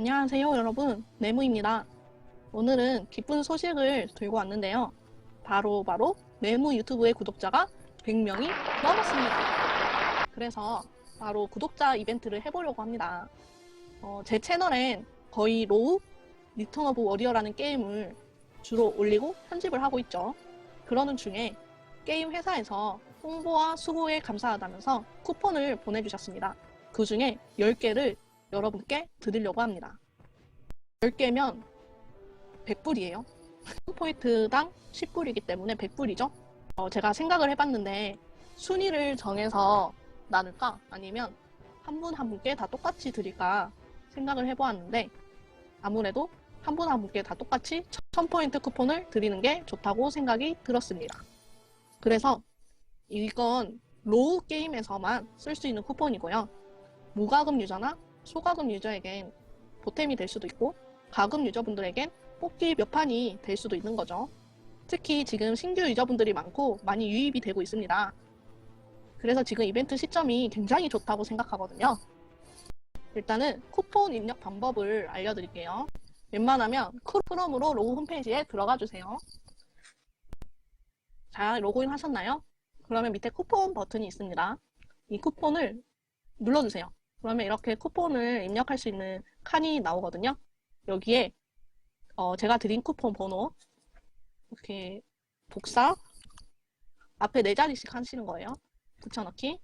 안녕하세요, 여러분. 네무입니다. 오늘은 기쁜 소식을 들고 왔는데요. 바로 바로 네무 유튜브의 구독자가 100명이 넘었습니다. 그래서 바로 구독자 이벤트를 해보려고 합니다. 어, 제 채널엔 거의 로우, 리턴 오브 워리어라는 게임을 주로 올리고 편집을 하고 있죠. 그러는 중에 게임 회사에서 홍보와 수고에 감사하다면서 쿠폰을 보내주셨습니다. 그 중에 10개를 여러분께 드리려고 합니다. 10개면 100불이에요. 포인트당 10불이기 때문에 100불이죠. 어, 제가 생각을 해봤는데 순위를 정해서 나눌까? 아니면 한 분한 분께 다 똑같이 드릴까 생각을 해보았는데 아무래도 한분한 분께 다 똑같이 1000포인트 쿠폰을 드리는 게 좋다고 생각이 들었습니다. 그래서 이건 로우 게임에서만 쓸 수 있는 쿠폰이고요. 무과금 유저나 소과금 유저에겐 보탬이 될 수도 있고 가금 유저분들에겐 뽑기 몇 판이 될 수도 있는 거죠. 특히 지금 신규 유저분들이 많고 많이 유입이 되고 있습니다. 그래서 지금 이벤트 시점이 굉장히 좋다고 생각하거든요. 일단은 쿠폰 입력 방법을 알려드릴게요. 웬만하면 크롬으로 로고 홈페이지에 들어가 주세요. 자, 로그인 하셨나요? 그러면 밑에 쿠폰 버튼이 있습니다. 이 쿠폰을 눌러주세요. 그러면 이렇게 쿠폰을 입력할 수 있는 칸이 나오거든요. 여기에 어, 제가 드린 쿠폰 번호 이렇게 복사 앞에 네 자리씩 하시는 거예요. 붙여넣기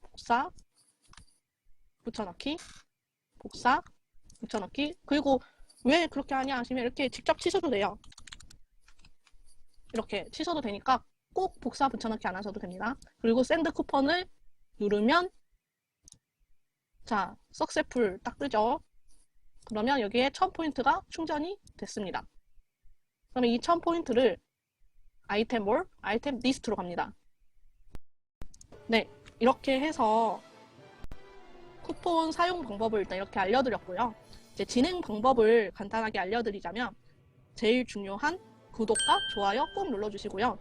복사 붙여넣기 복사 붙여넣기 그리고 왜 그렇게 하냐 하시면 이렇게 직접 치셔도 돼요. 이렇게 치셔도 되니까 꼭 복사 붙여넣기 안 하셔도 됩니다. 그리고 샌드 쿠폰을 누르면 자, 석세풀 딱 뜨죠? 그러면 여기에 1000포인트가 충전이 됐습니다. 그러면 이 1000포인트를 아이템 몰, 아이템 리스트로 갑니다. 네, 이렇게 해서 쿠폰 사용 방법을 일단 이렇게 알려드렸고요. 이제 진행 방법을 간단하게 알려드리자면 제일 중요한 구독과 좋아요 꼭 눌러주시고요.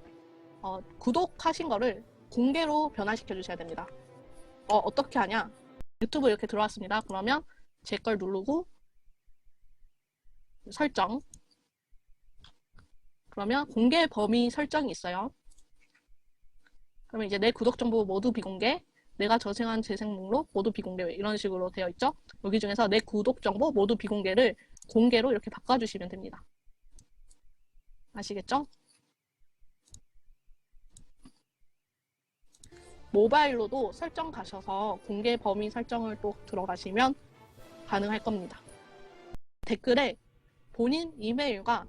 어, 구독하신 거를 공개로 변화시켜 주셔야 됩니다. 어, 어떻게 하냐? 유튜브 이렇게 들어왔습니다. 그러면 제 걸 누르고 설정 그러면 공개 범위 설정이 있어요. 그러면 이제 내 구독 정보 모두 비공개 내가 저장한 재생 목록 모두 비공개 이런 식으로 되어 있죠. 여기 중에서 내 구독 정보 모두 비공개를 공개로 이렇게 바꿔주시면 됩니다. 아시겠죠? 모바일로도 설정 가셔서 공개 범위 설정을 또 들어가시면 가능할 겁니다. 댓글에 본인 이메일과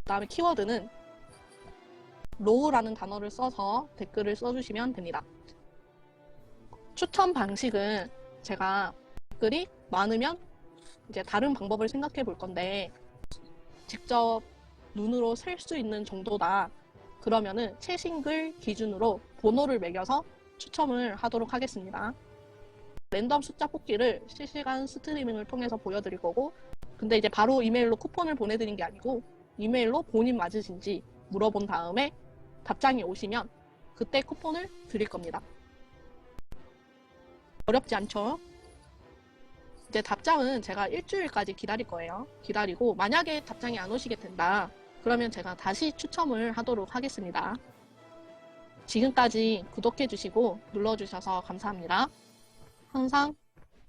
그다음에 키워드는 로우라는 단어를 써서 댓글을 써주시면 됩니다. 추천 방식은 제가 댓글이 많으면 이제 다른 방법을 생각해 볼 건데 직접 눈으로 셀 수 있는 정도다. 그러면은 최신 글 기준으로 번호를 매겨서 추첨을 하도록 하겠습니다. 랜덤 숫자 뽑기를 실시간 스트리밍을 통해서 보여드릴 거고 근데 이제 바로 이메일로 쿠폰을 보내드린 게 아니고 이메일로 본인 맞으신지 물어본 다음에 답장이 오시면 그때 쿠폰을 드릴 겁니다. 어렵지 않죠? 이제 답장은 제가 일주일까지 기다릴 거예요. 기다리고 만약에 답장이 안 오시게 된다. 그러면 제가 다시 추첨을 하도록 하겠습니다. 지금까지 구독해주시고 눌러주셔서 감사합니다. 항상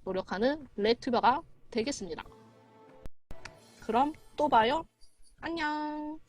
노력하는 레튜버가 되겠습니다. 그럼 또 봐요. 안녕.